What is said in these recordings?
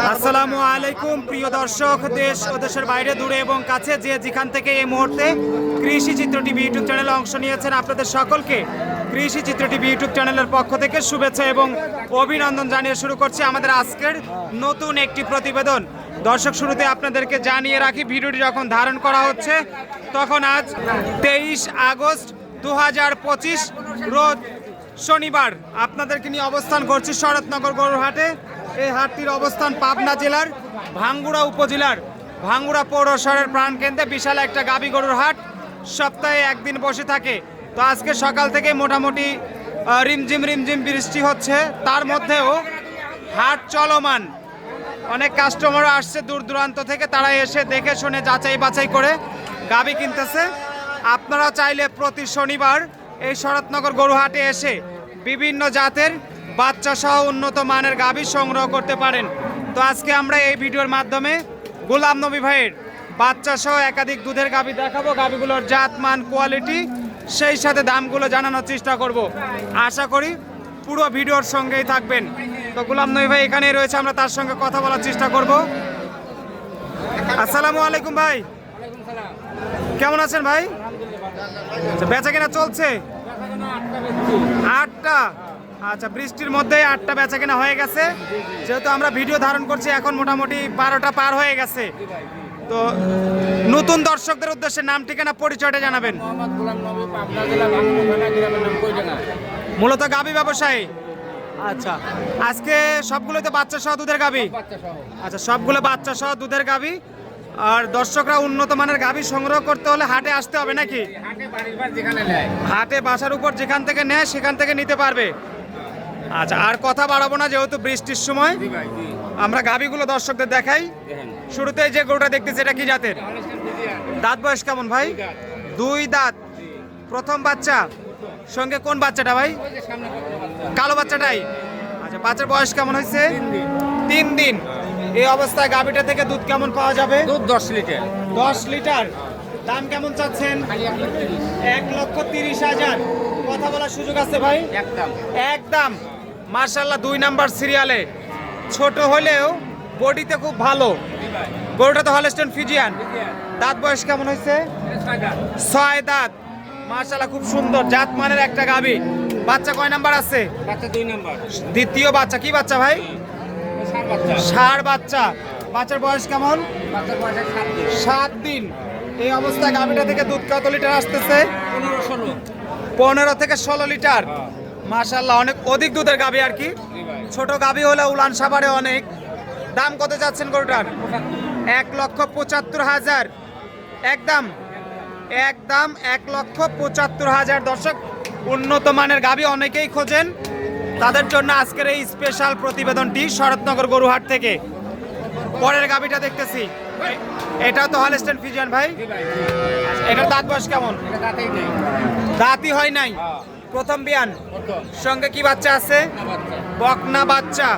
আসসালামু আলাইকুম, প্রিয় দর্শক, দেশ ও দেশের বাইরে, দূরে এবং কাছে যে যেখান থেকে এই মুহূর্তে কৃষি চিত্র টিভি ইউটিউব চ্যানেলে অংশ নিয়েছেন আপনাদের সকলকে, কৃষি চিত্র টিভি ইউটিউব চ্যানেলের পক্ষ থেকে শুভেচ্ছা এবং অভিনন্দন জানিয়ে শুরু করছি আমাদের আজকের নতুন একটি প্রতিবেদন। দর্শক, শুরুতে আপনাদেরকে জানিয়ে রাখি, ভিডিওটি যখন ধারণ করা হচ্ছে, তখন আজ তেইশ আগস্ট দু হাজার পঁচিশ রোজ শনিবার আপনাদেরকে নিয়ে অবস্থান করছি শরৎনগর গরুরহাটে এই হাটটির অবস্থান পাবনা জেলার ভাঙ্গুড়া উপজেলার ভাঙ্গুড়া পৌরসরের প্রাণকেন্দ্রে বিশাল একটা গাবি গরুর হাট। সপ্তাহে একদিন বসে থাকে। তো আজকে সকাল থেকে মোটামুটি রিমঝিম রিমঝিম বৃষ্টি হচ্ছে। তার মধ্যেও হাট চলমান। অনেক কাস্টমার আসছে দূর দূরান্ত থেকে। তারা এসে দেখে শুনে যাচাই বাছাই করে গাবি কিনতেছে। আপনারা চাইলে প্রতি শনিবার এই শরৎনগর গরুহাটে এসে বিভিন্ন জাতের বাচ্চা সহ উন্নত মানের গাবি সংগ্রহ করতে পারেন। তো আজকে আমরা এই ভিডিওর মাধ্যমে গোলাম নবী ভাইয়ের বাচ্চা সহ একাধিক দুধের গাভী দেখাবো গাভীগুলোর জাত মান কোয়ালিটি সেই সাথে দামগুলো জানানোর চেষ্টা করব। আশা করি পুরো ভিডিওর সঙ্গেই থাকবেন। তো গোলাম নবী ভাই এখানেই রয়েছে আমরা তার সঙ্গে কথা বলার চেষ্টা করব। আসসালামু আলাইকুম ভাই। কেমন আছেন ভাই? আচ্ছা, বেচা কেনা চলছে? আটটা। আচ্ছা বৃষ্টির মধ্যে আটটা বেচা কেনা হয়ে গেছে। যেহেতু আমরা ভিডিও ধারণ করছি এখন মোটামুটি বারোটা পার হয়ে গেছে। তো নতুন দর্শকদের উদ্দেশ্যে নাম ঠিকানা পরিচয়টা জানাবেন। মূলত গাবি ব্যবসায়ী। আচ্ছা। আজকে সবগুলো তো বাচ্চা সহ দুধের গাবি? আচ্ছা সবগুলো বাচ্চা সহ দুধের গাবি। আর দর্শকরা উন্নত মানের গাবি সংগ্রহ করতে হলে হাটে আসতে হবে নাকি? হাটে বাড়ির বার যেখানে নেয়। হাটে বাসার উপর যেখান থেকে নেয় সেখান থেকে নিতে পারবে। আচ্ছা আর কথা বাড়াবো না যেহেতু বৃষ্টির সময়। আমরা গাবিগুলো দর্শকদের দেখাই। শুরুতেই যে গরুটা দেখতেছি এটা কি জাতের? দাঁত বয়স কেমন ভাই? দুই দাঁত। প্রথম বাচ্চা। সঙ্গে কোন বাচ্চাটা ভাই? সামনে কালো বাচ্চাটাই। আচ্ছা বাচ্চার বয়স কেমন হয়েছে? তিন দিন। এই অবস্থায় গাবিটা থেকে দুধ কেমন পাওয়া যাবে? দুধ দশ লিটার। দশ লিটার। দাম কেমন চাচ্ছেন? এক এক লক্ষ তিরিশ হাজার। কথা বলার সুযোগ আছে ভাই? একদম একদম মার্শাল্লাহ দুই নাম্বার সিরিয়ালে। ছোট হলেও বডিতে খুব ভালো। গরুটা তো হলস্টেন ফিজিয়ান। দাঁত বয়স কেমন হয়েছে? ছয় দাঁত। মার্শাল্লাহ খুব সুন্দর। জাত মানের একটা গাবি। বাচ্চা কয় নাম্বার আছে? বাচ্চা দুই নম্বর। দ্বিতীয় বাচ্চা। কি বাচ্চা ভাই? সার বাচ্চা। বাচ্চার বয়স কেমন? সাত দিন। এই অবস্থায় গাভিটা থেকে দুধ কত লিটার আসতেছে? পনেরো থেকে ষোলো লিটার। মাশাল্লাহ অনেক অধিক দুধের গাবি আর কি। ছোট গাভি হলে উলান সাবারে অনেক। দাম কত যাচ্ছেন গরুটার? এক লক্ষ পঁচাত্তর হাজার। একদম একদম এক লক্ষ পঁচাত্তর হাজার। দর্শক উন্নত মানের গাবি অনেকেই খোঁজেন। তাদের জন্য আজকের এই স্পেশাল প্রতিবেদনটি শরৎনগর গরুহাট থেকে। পরের গাবিটা দেখতেছি। এটা তো হলস্টেন ফিজিয়ান ভাই। এটার দাঁত বয়স কেমন? এটা দাঁতই হয় নাই। হ্যাঁ। প্রথম বিয়ান? সঙ্গে কি বাচ্চা আছে? বকনা বাচ্চা।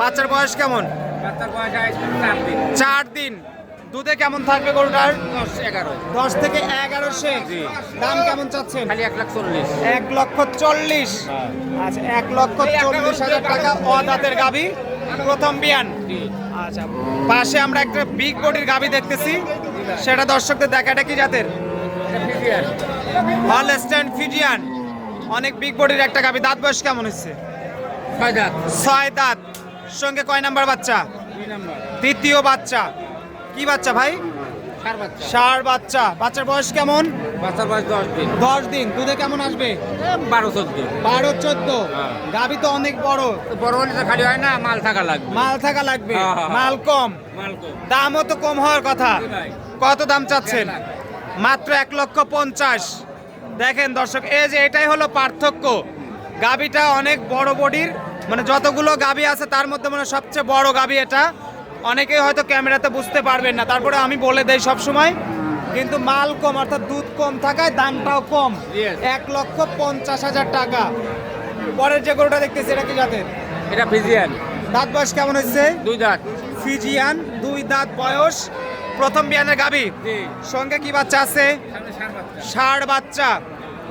বাচ্চার বয়স কেমন? চার দিন। দুধে কেমন থাকবে গরুটার? দশ থেকে এগারো দাম কেমন চাচ্ছেন? খালি এক লাখ চল্লিশ। এক লক্ষ চল্লিশ। আচ্ছা এক লক্ষ চল্লিশ হাজার টাকা অদাতের গাবি প্রথম বিয়ান। আচ্ছা পাশে আমরা একটা বিগ বডির গাবি দেখতেছি। সেটা দর্শকদের দেখাটা কি জাতের? হল স্ট্যান্ড ফিজিয়ান। অনেক বিগ বডির একটা গাবি দাঁত বয়স কেমন হচ্ছে ছয় দাঁত। ছয় দাঁত। সঙ্গে কয় নাম্বার বাচ্চা? দ্বিতীয় বাচ্চা। কি বাচ্চা ভাই? চার বাচ্চা। বাচ্চার বয়স কেমন? বাচ্চার বয়স দশ দিন। দশ দিন। দুধে কেমন আসবে? বারো চোদ্দ। বারো চোদ্দ। হ্যাঁ। গাভি তো অনেক বড়। বড় হলে তো খালি হয় না মাল থাকা লাগবে। মাল থাকা লাগবে। হ্যাঁ, হ্যাঁ। মাল কম। মাল কম। দামও তো কম হওয়ার কথা। কত দাম চাচ্ছেন? মাত্র এক লক্ষ পঞ্চাশ। দেখেন দর্শক এই যে এটাই হলো পার্থক্য। গাবিটা অনেক বড় বডির মানে যতগুলো গাবি আছে তার মধ্যে মানে সবচেয়ে বড় গাবি এটা। অনেকেই হয়তো ক্যামেরাতে বুঝতে পারবেন না তারপরে আমি বলে দেই সব সময় কিন্তু মাল কম অর্থাৎ দুধ কম থাকায় দামটাও কম। এক লক্ষ পঞ্চাশ হাজার টাকা। পরের যে গরুটা দেখতেছি এটা কি জাতের? এটা ফিজিয়ান। দাঁত বয়স কেমন হচ্ছে দুই দাঁত। ফিজিয়ান দুই দাঁত বয়স। প্রথম বিয়ানের গাবি সঙ্গে কি বাচ্চা আছে? ষাঁড় বাচ্চা।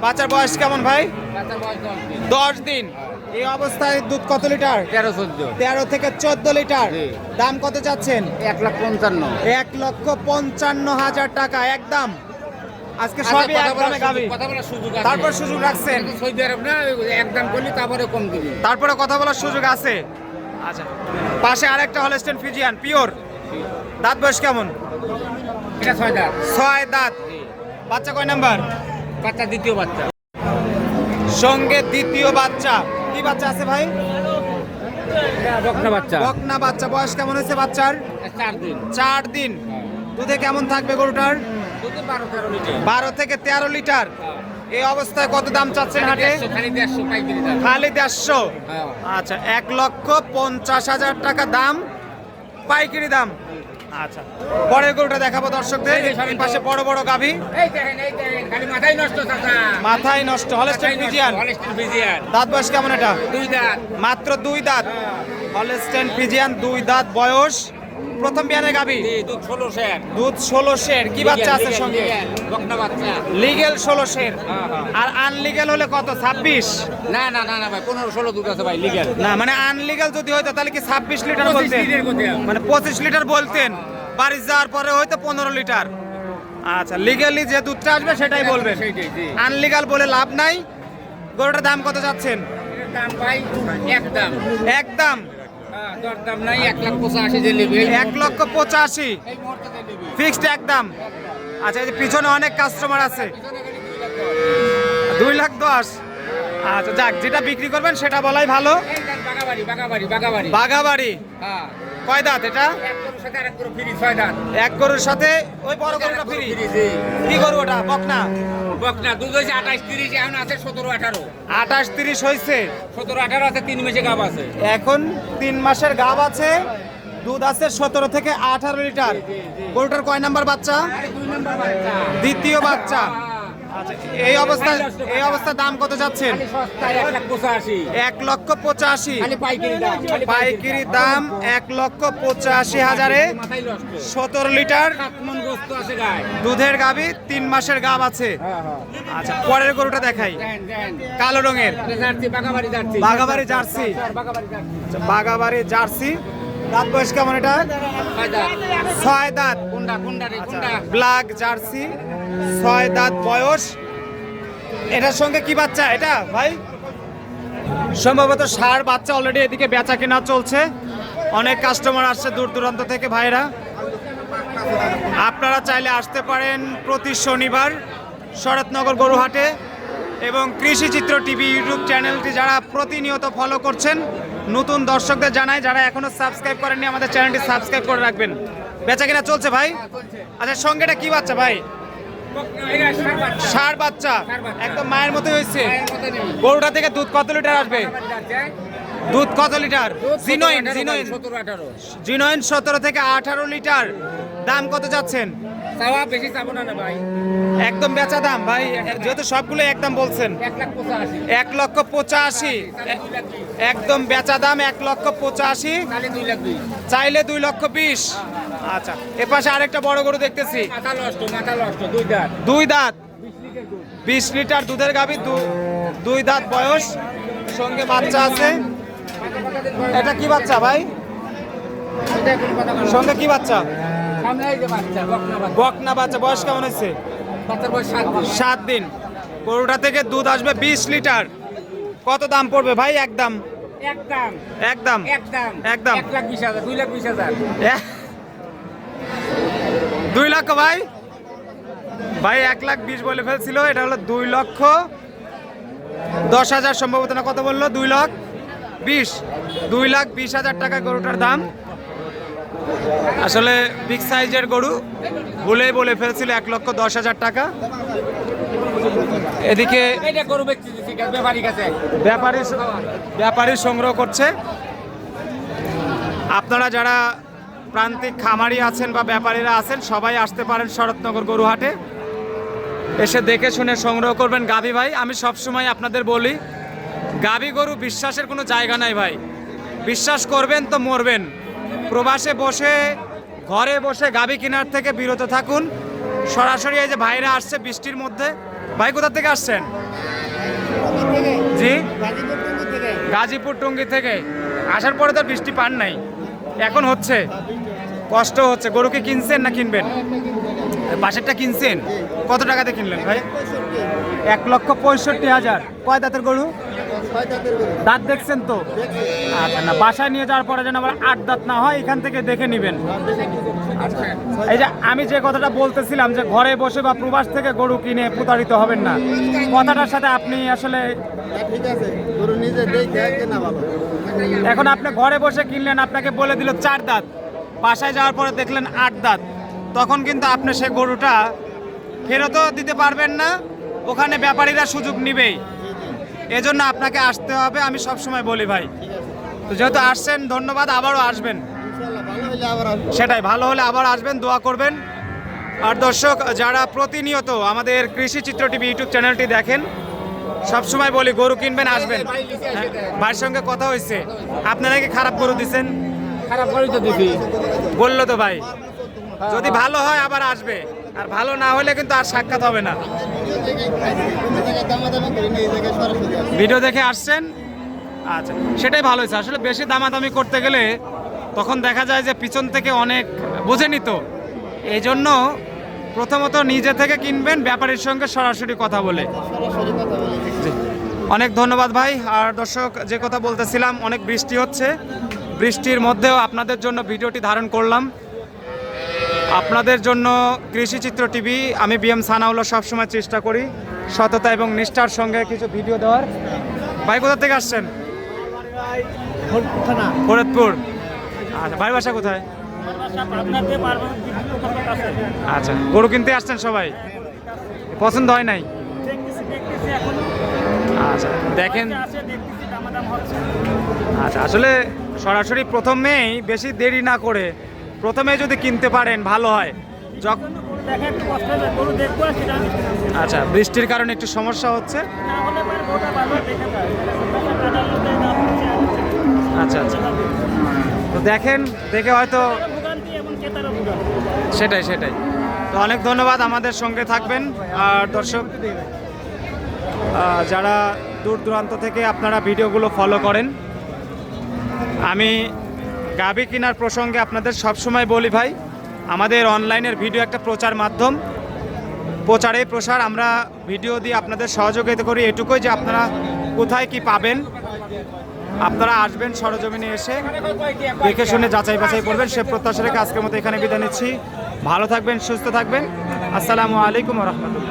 বাচ্চার বয়স কেমন ভাই? দশ দিন। এই অবস্থায় দুধ কত লিটার? তেরো চোদ্দ। তেরো থেকে চোদ্দ লিটার। দাম কত চাচ্ছেন? এক লাখ পঞ্চান্ন। এক লক্ষ পঞ্চান্ন হাজার টাকা একদম। আজকে আচ্ছা, সবই কথা এক বলার দামে গাবি। তারপর সুযোগ রাখছেন। সৌদি আরব না একদম করলি তারপরে কম দিবি। তারপরে কথা বলার সুযোগ আছে। আচ্ছা পাশে আরেকটা হলস্টেন ফিজিয়ান পিওর দাঁত বয়স কেমন? এটা ছয় দাঁত। ছয় দাঁত। বাচ্চা কয় নাম্বার? বাচ্চা দ্বিতীয় বাচ্চা। সঙ্গে দ্বিতীয় বাচ্চা। কি বাচ্চা আছে ভাই? বকনা বাচ্চা। বকনা বাচ্চা। বয়স কেমন হয়েছে বাচ্চার? চার দিন। চার দিন। দুধে কেমন থাকবে গরুটার? বারো থেকে তেরো লিটার। এই অবস্থায় কত দাম চাচ্ছেন হাটে দেড়শো খালি দেড়শো? হ্যাঁ। আচ্ছা এক লক্ষ পঞ্চাশ হাজার টাকা দাম। পাইকারি দাম। আচ্ছা। পরের গরুটা দেখাবো দর্শকদের। এই। পাশে বড় বড় গাভী। মাথায় নষ্ট মাথায় নষ্ট হলস্টেন ফিজিয়ান। দাঁত বয়স কেমন এটা? দুই দাঁত। মাত্র দুই দাঁত। হলস্টেন ফিজিয়ান দুই দাঁত বয়স। প্রথম বিয়ানের গাভী জি, দুধ ষোলো শের দুধ ষোলো শের কি বাচ্চা আছে সঙ্গে? বাচ্চা। লিগেল ষোলো শের হ্যাঁ, হ্যাঁ। আর আনলিগেল হলে কত? ছাব্বিশ? না না না না ভাই পনেরো ষোলো দুধ আছে ভাই লিগেল। না মানে আনলিগেল যদি হয়তো তাহলে কি ছাব্বিশ লিটার বলতেন। মানে পঁচিশ লিটার বলতেন। বাড়ি যাওয়ার পরে হয়তো পনেরো লিটার। আচ্ছা লিগালি যে দুধটা আসবে সেটাই বলবেন। আনলিগাল বলে লাভ নাই। গরুটার দাম কত যাচ্ছেন? দাম ভাই একদম। একদম। হ্যাঁ, দরদাম নাই এক লাখ পঁচাশি যে নেবে এক লক্ষ পঁচাশি। ফিক্সড একদম। আচ্ছা এই পিছনে অনেক কাস্টমার আছে। দুই লাখ দশ। আচ্ছা যাক যেটা বিক্রি করবেন সেটা বলাই ভালো। বাগাবাড়ি বাগাবাড়ি বাগাবাড়ি। বাগাবাড়ি। হ্যাঁ। কয় দাঁত এটা? এক গরুর সাথে ওই বড় গরুটা ফ্রি? কি গরু ওটা? বকনা? বকনা দুধ হয়েছে আঠাশ তিরিশ এখন আছে সতেরো আঠারো। আঠাশ তিরিশ হয়েছে সতেরো আঠারো আছে তিন মেসে গাব আছে। এখন তিন মাসের গাব আছে দুধ আছে সতেরো থেকে আঠারো লিটার। গরুটার কয় নাম্বার বাচ্চা? দুই দ্বিতীয় বাচ্চা। এই অবস্থা এই অবস্থা দাম কত যাচ্ছেন? এক লক্ষ পঁচাশি। পাইকারি দাম এক লক্ষ পঁচাশি হাজারে সতেরো লিটার দুধের গাবি তিন মাসের গাব আছে। হ্যাঁ হ্যাঁ। আচ্ছা পরের গরুটা দেখাই। কালো রঙের। বাঘাবাড়ি জার্সি। আচ্ছা, বাঘাবাড়ি জার্সি। দাঁত বয়স কেমন এটা? ছয় দাঁত। কোনটা ব্ল্যাক জার্সি। ছয় দাঁত বয়স। এটার সঙ্গে কি বাচ্চা? এটা, ভাই? সম্ভবত ষাঁড় বাচ্চা অলরেডি এদিকে বেচা কেনা চলছে। অনেক কাস্টমার আসছে দূর দূরান্ত থেকে ভাইরা। আপনারা চাইলে আসতে পারেন প্রতি শনিবার শরৎনগর গরুহাটে এবং কৃষি চিত্র টিভি ইউটিউব চ্যানেলটি যারা প্রতিনিয়ত ফলো করছেন, নতুন দর্শকদের জানায় যারা এখনও সাবস্ক্রাইব করেননি, আমাদের চ্যানেলটি সাবস্ক্রাইব করে রাখবেন। বেচা কেনা চলছে ভাই? আচ্ছা সঙ্গেটা কি বাচ্চা ভাই? সার বাচ্চা। একদম মায়ের হয়েছে। মতো নেই গরুটা থেকে দুধ কত লিটার আসবে? দুধ কত লিটার? জিনোইন জিনোইন জিনোইন সতেরো থেকে আঠারো লিটার। দাম কত যাচ্ছেন? একদম বেচা দাম, ভাই। যেহেতু সবগুলো একদম বলছেন। এক লক্ষ পঁচাশি। একদম বেচা দাম এক লক্ষ পঁচাশি। চাইলে দুই লক্ষ বিশ। আচ্ছা এ পাশে আরেকটা বড় গরু দেখতেছি। মাথা নষ্ট মাথা নষ্ট দুই দাঁত। দুই দাঁত। বিশ লিটার দুধের গাভী দুই দাঁত বয়স। সঙ্গে বাচ্চা আছে। এটা কি বাচ্চা ভাই? সঙ্গে কি বাচ্চা? বকনা বাচ্চা। বয়স কেমন হয়েছে? সাত দিন। গরুটা থেকে দুধ আসবে বিশ লিটার। কত দাম পড়বে ভাই? একদম। একদম। একদম। একদম। এক লাখ বিশ হাজার দুই লাখ বিশ হাজার। দুই লক্ষ ভাই। ভাই এক লাখ বিশ বলে ফেলছিল এটা হলো দুই লক্ষ। দশ হাজার সম্ভবত না কত বলল? দুই লাখ বিশ। দুই লাখ বিশ হাজার টাকা গরুটার দাম। আসলে বিগ সাইজের গরু ভুলেই বলে ফেলছিল এক লক্ষ দশ হাজার টাকা। এদিকে ব্যাপারী ব্যাপারী সংগ্রহ করছে। আপনারা যারা প্রান্তিক খামারি আছেন বা ব্যাপারীরা আছেন সবাই আসতে পারেন শরৎনগর গরুহাটে। এসে দেখে শুনে সংগ্রহ করবেন গাভী ভাই। আমি সবসময় আপনাদের বলি গাভী গরু বিশ্বাসের কোনো জায়গা নাই ভাই। বিশ্বাস করবেন তো মরবেন। প্রবাসে বসে ঘরে বসে গাভী কেনার থেকে বিরত থাকুন। সরাসরি এই যে ভাইরা আসছে বৃষ্টির মধ্যে। ভাই কোথা থেকে আসছেন? জি? গাজীপুর টুঙ্গি থেকে। আসার পরে তো বৃষ্টি পান নাই। এখন হচ্ছে, কষ্ট হচ্ছে। গরুকে কিনছেন না কিনবেন? বাসেরটা কিনছেন? কত টাকাতে কিনলেন ভাই? এক লক্ষ পঁয়ষট্টি হাজার। কয় দাঁতের গরু? দাঁত দেখছেন তো? আচ্ছা না, বাসায় নিয়ে যাওয়ার পরে যেন আবার আট দাঁত না হয়, এখান থেকে দেখে নেবেন। এই যে আমি যে কথাটা বলতেছিলাম যে ঘরে বসে বা প্রবাস থেকে গরু কিনে প্রতারিত হবেন না কথাটার সাথে আপনি আসলে ঠিক আছে। গরু নিজে দেখে কেনা ভালো। এখন আপনি ঘরে বসে কিনলেন আপনাকে বলে দিল চার দাঁত বাসায় যাওয়ার পরে দেখলেন আট দাঁত তখন কিন্তু আপনি সে গরুটা ফেরতও দিতে পারবেন না ওখানে ব্যাপারীরা সুযোগ নিবেই। এজন্য আপনাকে আসতে হবে আমি সব সময় বলি ভাই। তো যেহেতু আসছেন ধন্যবাদ আবারও আসবেন ইনশাআল্লাহ ভালো হইলে আবার আসব। সেটাই ভালো হলে আবার আসবেন দোয়া করবেন। আর দর্শক যারা প্রতিনিয়ত আমাদের কৃষি চিত্র টিভি ইউটিউব চ্যানেলটি দেখেন সব সময় বলি গরু কিনবেন আসবেন। হ্যাঁ, ভাইয়ের সঙ্গে কথা হয়েছে। আপনারা কি খারাপ গরু দিচ্ছেন খারাপ করে তো দিবি বলল তো ভাই। যদি ভালো হয় আবার আসবে। আর ভালো না হলে কিন্তু আর সাক্ষাৎ হবে না। ভিডিও দেখে আসছেন? আচ্ছা সেটাই ভালো হয়েছে। আসলে বেশি দামাদামি করতে গেলে তখন দেখা যায় যে পিছন থেকে অনেক বোঝে নিত। এই জন্য প্রথমত নিজে থেকে কিনবেন ব্যাপারীর সঙ্গে সরাসরি কথা বলে। অনেক ধন্যবাদ ভাই। আর দর্শক যে কথা বলতেছিলাম অনেক বৃষ্টি হচ্ছে। বৃষ্টির মধ্যেও আপনাদের জন্য ভিডিওটি ধারণ করলাম। আপনাদের জন্য কৃষি চিত্র টিভি আমি বিএম সানাউল্লাহ সবসময় চেষ্টা করি সততা এবং নিষ্ঠার সঙ্গে কিছু ভিডিও দেওয়ার। ভাই কোথা থেকে আসছেন? ফরিদপুর আচ্ছা ভাই বাসা কোথায়? আচ্ছা গরু কিনতে আসছেন সবাই? পছন্দ হয় নাই? আচ্ছা দেখেন। আচ্ছা আসলে সরাসরি প্রথমেই বেশি দেরি না করে প্রথমে যদি কিনতে পারেন, ভালো হয়। যখন আচ্ছা বৃষ্টির কারণে একটু সমস্যা হচ্ছে? আচ্ছা আচ্ছা। তো দেখেন, দেখে হয়তো সেটাই সেটাই। তো অনেক ধন্যবাদ আমাদের সঙ্গে থাকবেন। আর দর্শক যারা দূর দূরান্ত থেকে আপনারা ভিডিওগুলো ফলো করেন, আমি গাবি কেনার প্রসঙ্গে আপনাদের সবসময় বলি ভাই, আমাদের অনলাইনের ভিডিও একটা প্রচার মাধ্যম। প্রচারে প্রসার আমরা ভিডিও দিয়ে আপনাদের সহযোগিতা করি, এটুকুই যে আপনারা কোথায় কি পাবেন। আপনারা আসবেন সরজমিনে এসে, দেখে শুনে যাচাই বাছাই করবেন, সে প্রত্যাশা রেখে আজকের মতো এখানে বিদায় নিচ্ছি। ভালো থাকবেন, সুস্থ থাকবেন। আসসালামু আলাইকুম রহমতুল্লাহ।